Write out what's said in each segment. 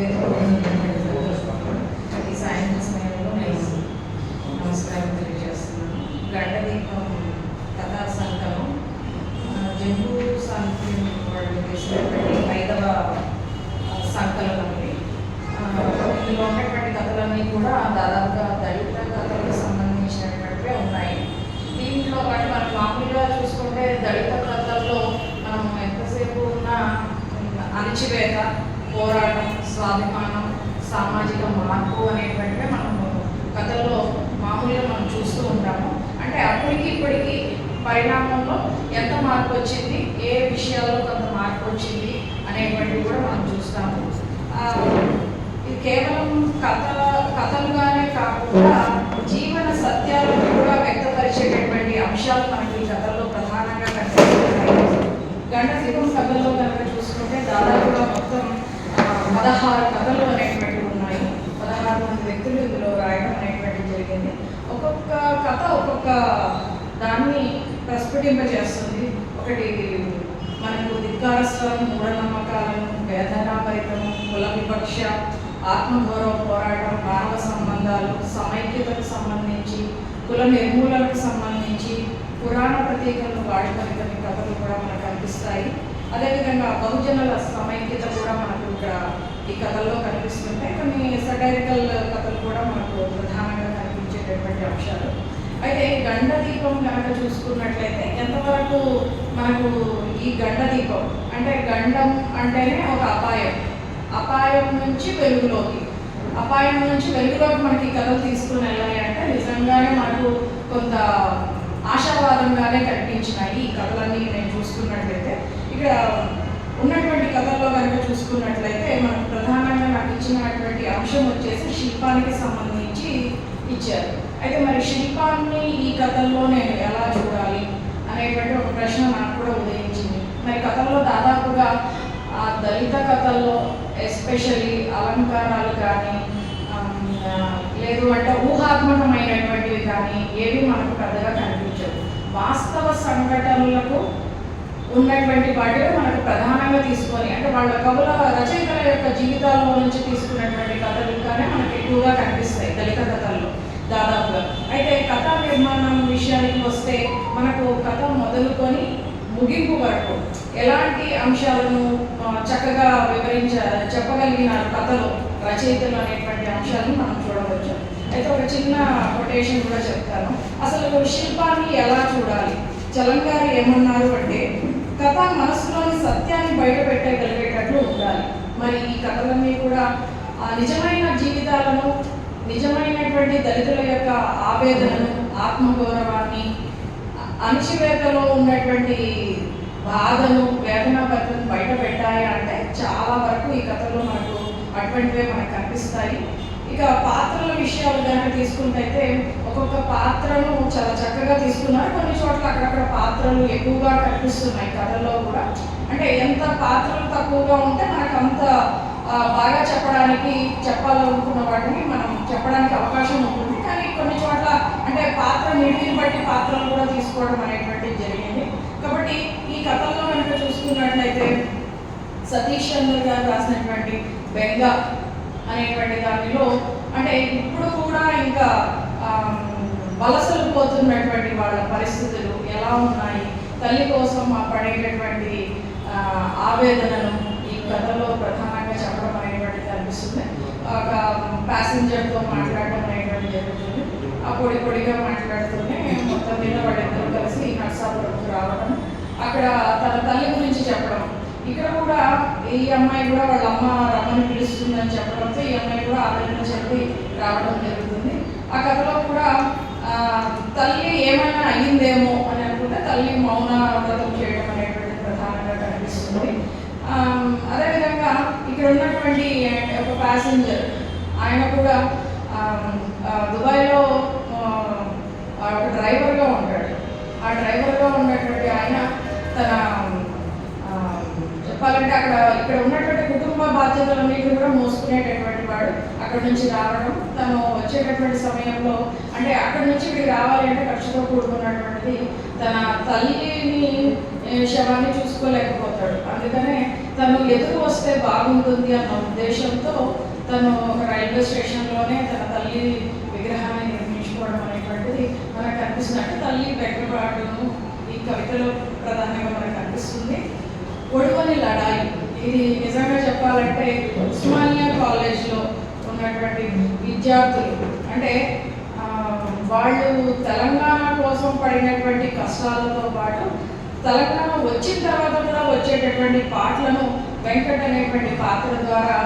ఈ సాయంత్రం సమయంలో నేను నమస్కారం తెలియజేస్తున్నాను గండదీపం కథా సంఘం ఆ, సాహిత్యం వాళ్ళు చేసినటువంటి ఐదవ సంకలం సంకలనం ఇందులో ఉన్నటువంటి కథలన్నీ కూడా దాదాపుగా దళిత కథలకు సంబంధించినటువంటివే ఉన్నాయి దీంట్లో అంటే మనం మామూలుగా చూసుకుంటే దళిత కథల్లో మనం ఎంతసేపు ఉన్న అణచివేత పోరాటం స్వాభిమానం సామాజిక మార్పు అనేటువంటివి మనం కథల్లో మామూలుగా మనం చూస్తూ ఉంటాము అంటే అప్పటికి ఇప్పటికి పరిణామంలో ఎంత మార్పు వచ్చింది ఏ విషయాల్లో కొంత మార్పు వచ్చింది అనేటువంటివి కూడా మనం చూస్తాము. ఇది కేవలం కథ కథలుగానే కాకుండా జీవన సత్యాలను కూడా వ్యక్తపరిచేటటువంటి అంశాలు మనకి ఈ కథల్లో ప్రధానంగా కనిపిస్తున్నాయి. గండశివం కథల్లో కనుక చూసుకుంటే దాదాపుగా మొత్తం పదహారు కథలు అనేటువంటివి ఉన్నాయి. పదహారు మంది వ్యక్తులు ఇందులో రాయడం అనేటువంటిది జరిగింది. ఒక్కొక్క కథ ఒక్కొక్క దాన్ని ప్రస్ఫుటింపజేస్తుంది ఒకటి మనకు ధిక్కారస్వరం మూఢనమ్మకాలను వేదనాభరితము కుల వివక్ష ఆత్మగౌరవ పోరాటం మానవ సంబంధాలు సమైక్యతకు సంబంధించి కుల నిర్మూలనకు సంబంధించి పురాణ ప్రతీకలను వాడుకొని కొన్ని కథలు కూడా మనకు కనిపిస్తాయి. అదేవిధంగా బహుజనుల సమైక్యత కూడా మనకు ఇక్కడ ఈ కథల్లో కనిపిస్తుంటాయి. కొన్ని సటైరికల్ కథలు కూడా మనకు ప్రధానంగా కనిపించేటటువంటి అంశాలు అయితే గండ దీపం కనుక చూసుకున్నట్లయితే ఎంతవరకు మనకు ఈ గండ దీపం? అంటే గండం అంటేనే ఒక అపాయం. అపాయం నుంచి వెలుగులోకి. అపాయం నుంచి వెలుగులోకి మనకి ఈ కథలు తీసుకుని వెళ్ళాలి అంటే నిజంగానే మనకు కొంత ఆశావాదంగానే కనిపించినాయి ఈ కథలన్నీ నేను చూసుకున్నట్లయితే. ఇక్కడ ఉన్నటువంటి కథల్లో కనుక చూసుకున్నట్లయితే మనకు ప్రధానంగా నాకు ఇచ్చినటువంటి అంశం వచ్చేసి శిల్పానికి సంబంధించి ఇచ్చారు. అయితే మరి శిల్పాన్ని ఈ కథల్లో నేను ఎలా చూడాలి అనేటువంటి ఒక ప్రశ్న నాకు కూడా ఉదయించింది. మరి కథల్లో దాదాపుగా ఆ దళిత కథల్లో ఎస్పెషల్లీ అలంకారాలు కానీ లేదు అంటే ఊహాత్మకమైనటువంటివి కానీ ఏవి మనకు పెద్దగా కనిపించవు. వాస్తవ సంఘటనలకు ఉన్నటువంటి వాటిలో మనకు ప్రధానంగా తీసుకొని అంటే వాళ్ళ కవుల రచయితల యొక్క జీవితాల్లో నుంచి తీసుకున్నటువంటి కథలు కానీ మనకు ఎక్కువగా కనిపిస్తాయి దళిత కథల్లో. దాదాపుగా. అయితే కథా నిర్మాణం విషయానికి వస్తే మనకు కథ మొదలుకొని ముగింపు వరకు ఎలాంటి అంశాలను చక్కగా వివరించ చెప్పగలిగిన కథలో రచయితలు అనేటువంటి అంశాలను మనం చూడవచ్చు. అయితే ఒక చిన్న కొటేషన్ కూడా చెప్తాను. అసలు శిల్పాన్ని ఎలా చూడాలి? చలంగారు ఏమన్నారు అంటే కథ మనసులోని సత్యాన్ని బయట పెట్టగలిగేటట్లు ఉండాలి. మరి ఈ కథలన్నీ కూడా నిజమైన జీవితాలను నిజమైనటువంటి దళితుల యొక్క ఆవేదనను ఆత్మగౌరవాన్ని అణచివేతలో ఉన్నటువంటి బాధను వేదన భర్తను బయట పెట్టాయి అంటే చాలా వరకు ఈ కథలో మనకు అటువంటివే మనకు కనిపిస్తాయి. ఇక పాత్రల విషయాలు కనుక తీసుకుంటే ఒక్కొక్క పాత్రను చాలా చక్కగా తీసుకున్నారు. కొన్ని చోట్ల అక్కడక్కడ పాత్రలు ఎక్కువగా కనిపిస్తున్నాయి కథల్లో కూడా. అంటే ఎంత పాత్రలు తక్కువగా ఉంటే మనకు అంత బాగా చెప్పడానికి చెప్పాలనుకున్న వాటిని మనం చెప్పడానికి అవకాశం ఉంటుంది. కానీ కొన్ని చోట్ల అంటే పాత్ర నిడిని బట్టి పాత్రలు కూడా తీసుకోవడం అనేటువంటిది జరిగింది. కాబట్టి ఈ కథల్లో కనుక చూసుకున్నట్లయితే సతీష్ చంద్ర గారు రాసినటువంటి బెంగ అనేటువంటి దానిలో అంటే ఇప్పుడు కూడా ఇంకా వలసలు పోతున్నటువంటి వాళ్ళ పరిస్థితులు ఎలా ఉన్నాయి? తల్లి కోసం పడేటటువంటి ఆవేదనను ఈ కథలో ప్రధాన చెప్పడం అనేటువంటిది కనిపిస్తుంది ఒక ప్యాసింజర్తో మాట్లాడడం అనేటువంటి జరుగుతుంది. ఆ పొడి పొడిగా మాట్లాడుతూనే మొత్తం మీద వాళ్ళిద్దరూ కలిసి నర్సాపురంకి రావడం అక్కడ తన తల్లి గురించి చెప్పడం. ఇక్కడ కూడా ఈ అమ్మాయి కూడా వాళ్ళ అమ్మ రమ్మని పిలుస్తుందని చెప్పడంతో ఈ అమ్మాయి కూడా ఆవేదన చెప్పి రావడం జరుగుతుంది. ఆ కథలో కూడా తల్లి ఏమైనా అయ్యిందేమో అని అనుకుంటే తల్లి మౌన వ్రతం చేయడం అనేటువంటి ప్రధానంగా కనిపిస్తుంది. అదేవిధంగా ఇక్కడ ఉన్నటువంటి ఒక ప్యాసింజర్ ఆయన కూడా దుబాయ్లో ఒక డ్రైవర్గా ఉంటాడు. ఆ డ్రైవర్గా ఉన్నటువంటి ఆయన తన చెప్పాలంటే అక్కడ ఇక్కడ ఉన్నటువంటి కుటుంబ బాధ్యతలన్నింటినీ కూడా మోసుకునేటటువంటి వాడు అక్కడ నుంచి రావడం తను వచ్చేటటువంటి సమయంలో అంటే అక్కడ నుంచి ఇక్కడికి రావాలి అంటే ఖర్చుతో కూడుకున్నటువంటిది తన తల్లిని శవాన్ని చూసుకోలేకపోతాడు. అందుకనే తను ఎదురు వస్తే బాగుంటుంది అన్న ఉద్దేశంతో తను ఒక రైల్వే స్టేషన్లోనే తన తల్లి విగ్రహాన్ని నిర్మించుకోవడం అనేటువంటిది మనకు కనిపిస్తుంది. తల్లి వెంకటరాడును ఈ కవితలో ప్రధానంగా మనకు కనిపిస్తుంది. ఒడువని లడాయి. ఇది నిజంగా చెప్పాలంటే ఉస్మానియా కాలేజ్లో ఉన్నటువంటి విద్యార్థులు. అంటే వాళ్ళు తెలంగాణ కోసం పడినటువంటి కష్టాలతో పాటు తెలంగాణ వచ్చిన తర్వాత కూడా వచ్చేటటువంటి పాటలను వెంకట్ అనేటువంటి పాత్ర ద్వారా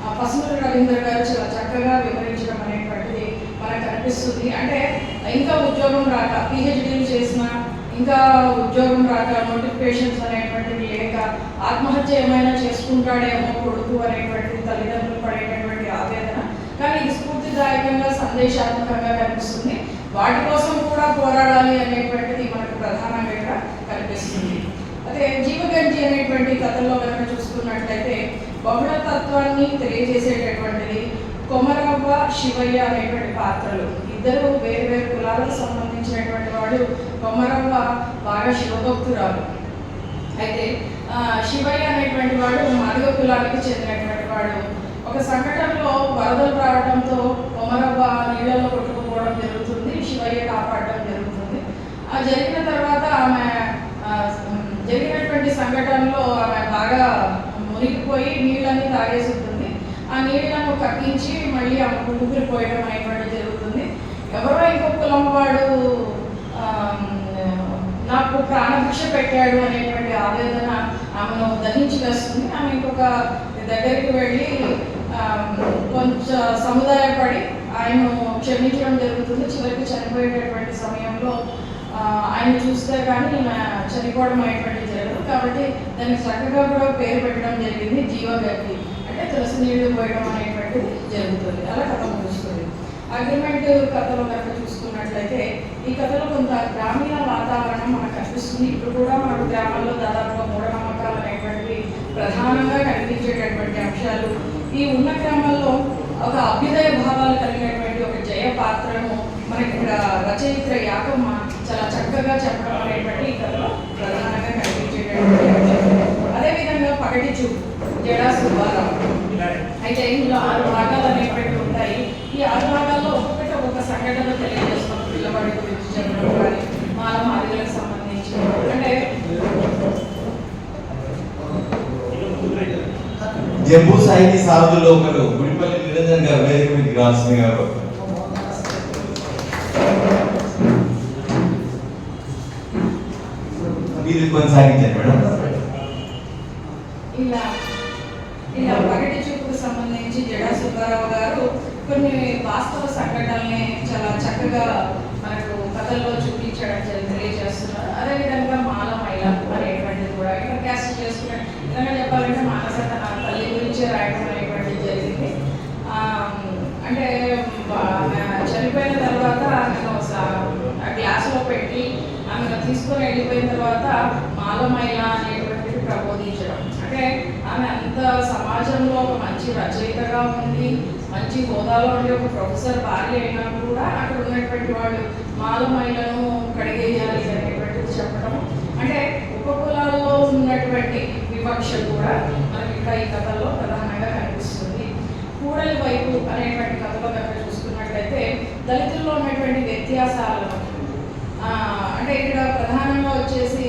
ఆ, పసుమూరి రవీంద్ర గారు చాలా చక్కగా వివరించడం అనేటువంటిది మనకు కనిపిస్తుంది అంటే ఇంకా ఉద్యోగం రాక పిహెచ్డీలు చేసిన ఇంకా ఉద్యోగం రాక నోటిఫికేషన్స్ అనేటువంటివి లేక ఆత్మహత్య ఏమైనా చేసుకుంటాడేమో కొడుకు అనేటువంటి తల్లిదండ్రులు పడేటటువంటి ఆవేదన కానీ ఇది స్ఫూర్తిదాయకంగా సందేశాత్మకంగా కనిపిస్తుంది. వాటి కోసం కూడా పోరాడాలి అనేటువంటిది మనకు ప్రధానంగా ఇక్కడ కనిపిస్తుంది అదే జీవగంజి అనేటువంటి కథలో కనుక చూసుకున్నట్లయితే బహుళతత్వాన్ని తెలియజేసేటటువంటిది కొమరవ్వ శివయ్య అనేటువంటి పాత్రలు. ఇద్దరు వేరు వేరు కులాలకు సంబంధించినటువంటి వాడు కొమరవ్వ బాగా శివభక్తురాలు. అయితే శివయ్య అనేటువంటి వాడు మాదిగ కులానికి చెందినటువంటి వాడు. ఒక సంఘటనలో వరదలు రావడంతో కొమరవ్వ నీళ్ళలో కొట్టుకుపోవడం జరుగుతుంది శివయ్య కాపాడడం జరుగుతుంది. ఆ జరిగిన తర్వాత ఆమె సంఘటనలో ఆమె బాగా మునిగిపోయి నీళ్ళని తాగేసి ఉంటుంది. ఆ నీళ్ళను కక్కించి మళ్ళీ ఆమెకు ఊపిరిపోయడం అనేటువంటి జరుగుతుంది. ఎవరో ఇంకో కులం వాడు నాకు ప్రాణభిక్ష పెట్టాడు అనేటువంటి ఆవేదన ఆమెను దహించి వేస్తుంది ఆమె ఇంకొక దగ్గరికి వెళ్ళి కొంచెం సముదాయపడి ఆయన క్షమించడం జరుగుతుంది. చివరికి చనిపోయేటటువంటి సమయంలో ఆయన చూస్తే కానీ చనిపోవడం అయినటువంటి కాబట్టి దానికి చక్కగా కూడా పేరు పెట్టడం జరిగింది జీవవ్యాప్తి అంటే తులసి నీళ్ళు పోయడం అనేటువంటిది జరుగుతుంది. అలా కథ ముగుస్తుంది. అగ్రిమెంట్ కథలో కనుక చూసుకున్నట్లయితే ఈ కథలో కొంత గ్రామీణ వాతావరణం మనకు కనిపిస్తుంది. ఇప్పుడు కూడా మనకు గ్రామాల్లో దాదాపుగా మూఢనమ్మకాలు అనేటువంటివి ప్రధానంగా కనిపించేటటువంటి అంశాలు. ఈ ఉన్న గ్రామాల్లో ఒక అభ్యుదయ భావాలు కలిగినటువంటి ఒక జయ పాత్రను మనకి ఇక్కడ రచయిత్ర యాకమ్మ చాలా చక్కగా చెప్పడం అనేటువంటి ఈ కథలో ప్రధాన అదేవిధంగా పగటి చూపు జడా సుబ్బారావు అయితే ఇందులో ఆరు భాగాలు అనేటువంటి ఉంటాయి. ఈ ఆరు భాగాల్లో ఒక్కొక్కటి ఒక్కొక్క సంఘటన తెలియజేస్తాం పిల్లవాడి గురించి చెప్పడం కానీ మాల మాదిగలకు సంబంధించి. అంటే జంబూ సాహితీ సారథుల్లో ఒకరు గుడిపల్లి నిరంజన్ గారు వేదిక మీకు రాసిన గారు మీరు కొనసాగించండి మేడం. ఇలా ఇలా పగటి చూపుకు సంబంధించి జడా సుబ్బారావు గారు కొన్ని వాస్తవ సంఘటనల్ని చాలా చక్కగా మనకు కథల్లో చూపించడం జరిగి తెలియజేస్తున్నారు. అదేవిధంగా మాల మహిళ అనేటువంటిది కూడా ఇక్కడ క్యాస్ట్ చేసుకునే విధంగా చెప్పాలంటే మానస తన తల్లి గురించి రాయడం అనేటువంటిది జరిగింది. అంటే చనిపోయిన తర్వాత ఆమెను ఆమెను తీసుకొని వెళ్ళిపోయిన తర్వాత మాలమైల అనేటువంటిది ప్రబోధించడం. అంటే ఆమె అంత సమాజంలో ఒక మంచి రచయితగా ఉంది మంచి హోదాలో ఉండి ఒక ప్రొఫెసర్ భార్య అయినా కూడా అక్కడ ఉన్నటువంటి వాళ్ళు మాలమైలను కడిగేయాలి అనేటువంటిది చెప్పడం. అంటే ఉపకులాల్లో ఉన్నటువంటి వివక్ష కూడా మనకి ఇక్కడ ఈ కథల్లో ప్రధానంగా కనిపిస్తుంది. కూడలి వైపు అనేటువంటి కథలో కనుక చూసుకున్నట్లయితే దళితుల్లో ఉన్నటువంటి వ్యత్యాసాలను అంటే ఇక్కడ ప్రధానంగా వచ్చేసి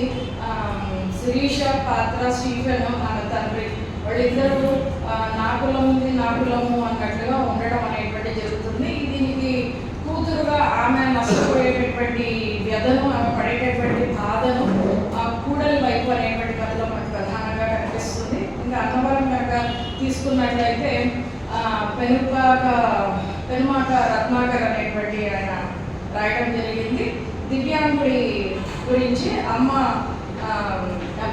శిరీష పాత్ర స్టీఫెన్ మన తండ్రి. వాళ్ళిద్దరూ ఆ, నా కులం ఉంది నా కులము ఉండడం అనేటువంటి జరుగుతుంది. దీనికి కూతురుగా ఆమె నష్టపోయేటటువంటి వ్యధను ఆమె పడేటటువంటి బాధను ఆ కూడలి వైపు అనేటువంటి కథలో మనకు ప్రధానంగా కనిపిస్తుంది. ఇంకా అన్నవరం కనుక తీసుకున్నట్లయితే పెనుపాక పెనుమాక రత్నాకర్ అనేటువంటి ఆయన రాయడం జరిగింది. దివ్యాంగుడి గురించి అమ్మ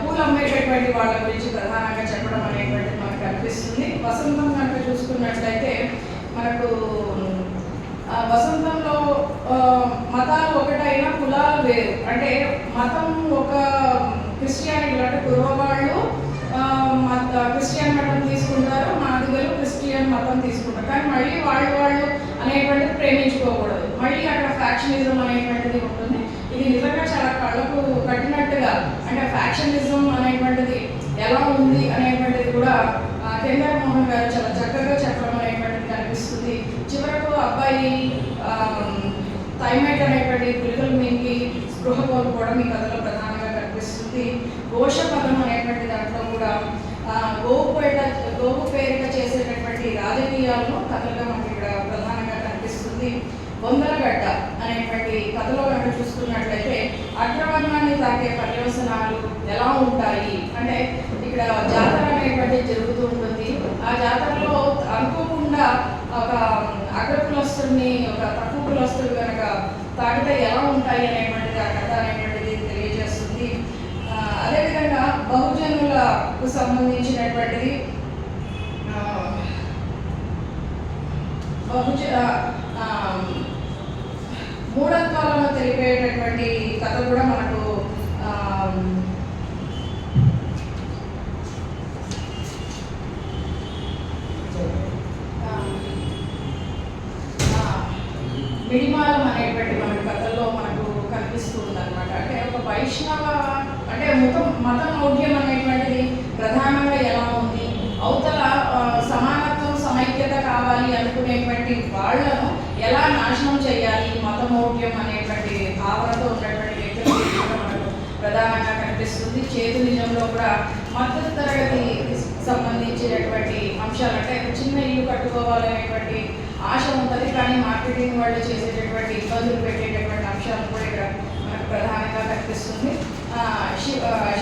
పూలు అమ్మేటటువంటి వాళ్ళ గురించి ప్రధానంగా చెప్పడం అనేటువంటిది మనకు కనిపిస్తుంది వసంతం కనుక చూసుకున్నట్లయితే మనకు వసంతంలో మతాలు ఒకటైనా కులాలు వేరు. అంటే మతం ఒక క్రిస్టియానిటీ అంటే కుర్రవాళ్ళు వాళ్ళు మత క్రిస్టియన్ మతం తీసుకుంటారు మాదిగలు క్రిస్టియన్ మతం తీసుకుంటారు. కానీ మళ్ళీ వాళ్ళు వాళ్ళు అనేటువంటిది ప్రేమించుకోకూడదు. మళ్ళీ అక్కడ ఫ్యాక్షనిజం అనేటువంటిది ఇది నిజంగా చాలా కళ్ళకు కట్టినట్టుగా అంటే ఫ్యాక్షనిజం అనేటువంటిది ఎలా ఉంది అనేటువంటిది కూడా కేంద్ర మోహన్ గారు చాలా చక్కగా చెప్పడం అనేటువంటిది కనిపిస్తుంది. చివరకు అబ్బాయి థైమైట్ అనేటువంటి గుళికలు మీకు స్పృహ కోల్పోవడం ఈ కథలో ప్రధానంగా కనిపిస్తుంది. ఘోష పదం అనేటువంటి దాంట్లో కూడా ఆ, గోవు పేట గోవు పేరిట చేసేటటువంటి రాజకీయాలను కథలుగా మనకి ఇక్కడ ప్రధానంగా కనిపిస్తుంది. బొందలగడ్డ అనేటువంటి కథలో కనుక చూసుకున్నట్లయితే అగ్రవర్ణాన్ని తాకే పర్యవసనాలు ఎలా ఉంటాయి? అంటే ఇక్కడ జాతర అనేటువంటిది జరుగుతూ ఉంటుంది. ఆ జాతరలో అనుకోకుండా ఒక అగ్రకులస్తుని ఒక తక్కువ కులస్తుడు కనుక తాకితే ఎలా ఉంటాయి అనేటువంటిది ఆ కథ అనేటువంటిది తెలియజేస్తుంది. అదేవిధంగా బహుజనులకు సంబంధించినటువంటిది బహుజ వెళ్ళిపోయేటటువంటి కథ కూడా మనకు మినిమాలం మిడిమాలం అనేటువంటి మన కథల్లో మనకు కనిపిస్తుంది అనమాట అంటే ఒక వైష్ణవ అంటే ముఖ మత మౌఢ్యం అనేటువంటిది ప్రధానంగా ఎలా ఉంది? అవతల సమానత్వం సమైక్యత కావాలి అనుకునేటువంటి వాళ్ళను ఎలా నాశనం చేయాలి? మత మౌఢ్యం అనేటువంటి భావనతో ఉన్నటువంటి వ్యక్తులు మనకు ప్రధానంగా కనిపిస్తుంది. చేతు నిజంలో కూడా మద్దతు తరగతి సంబంధించినటువంటి అంశాలు అంటే చిన్న ఇల్లు కట్టుకోవాలనేటువంటి ఆశ ఉంటుంది. కానీ మార్కెటింగ్ వాళ్ళు చేసేటటువంటి ఇబ్బందులు పెట్టేటటువంటి అంశాలు కూడా ఇక్కడ మనకు ప్రధానంగా కనిపిస్తుంది.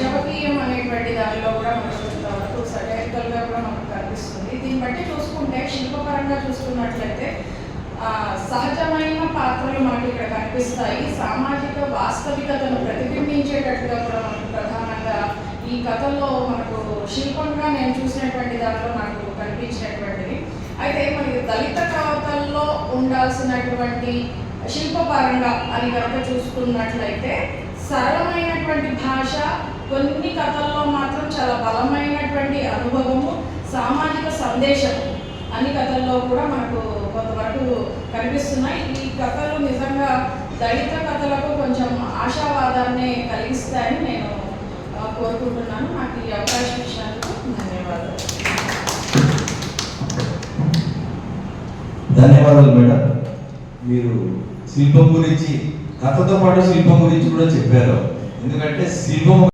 శవకీయం అనేటువంటి దానిలో కూడా మనకు కొంతవరకు సటైకల్గా కూడా మనకు కనిపిస్తుంది. దీన్ని బట్టి చూసుకుంటే శిల్పపరంగా చూసుకున్నట్లయితే సహజమైన పాత్రలు మనకి ఇక్కడ కనిపిస్తాయి. సామాజిక వాస్తవికతను ప్రతిబింబించేటట్టుగా కూడా మనకు ప్రధానంగా ఈ కథల్లో మనకు శిల్పంగా నేను చూసినటువంటి దాంట్లో నాకు కనిపించినటువంటిది. అయితే మనకి దళిత కవతల్లో ఉండాల్సినటువంటి శిల్పపరంగా అని కనుక చూసుకున్నట్లయితే సరళమైనటువంటి భాష కొన్ని కథల్లో మాత్రం చాలా బలమైనటువంటి అనుభవము సామాజిక సందేశం అన్ని కథల్లో కూడా మనకు కొంతవరకు కనిపిస్తున్నాయి. ఈ కథలు నిజంగా దళిత కథలకు కొంచెం ఆశావాదాన్ని కలిగిస్తాయని నేను కోరుకుంటున్నాను. నాకు ఈ అవకాశం ఇచ్చినందుకు ధన్యవాదాలు. ధన్యవాదాలు మేడం. మీరు శిల్పం గురించి కథతో పాటు శిల్పం గురించి కూడా చెప్పారు. ఎందుకంటే శిల్పం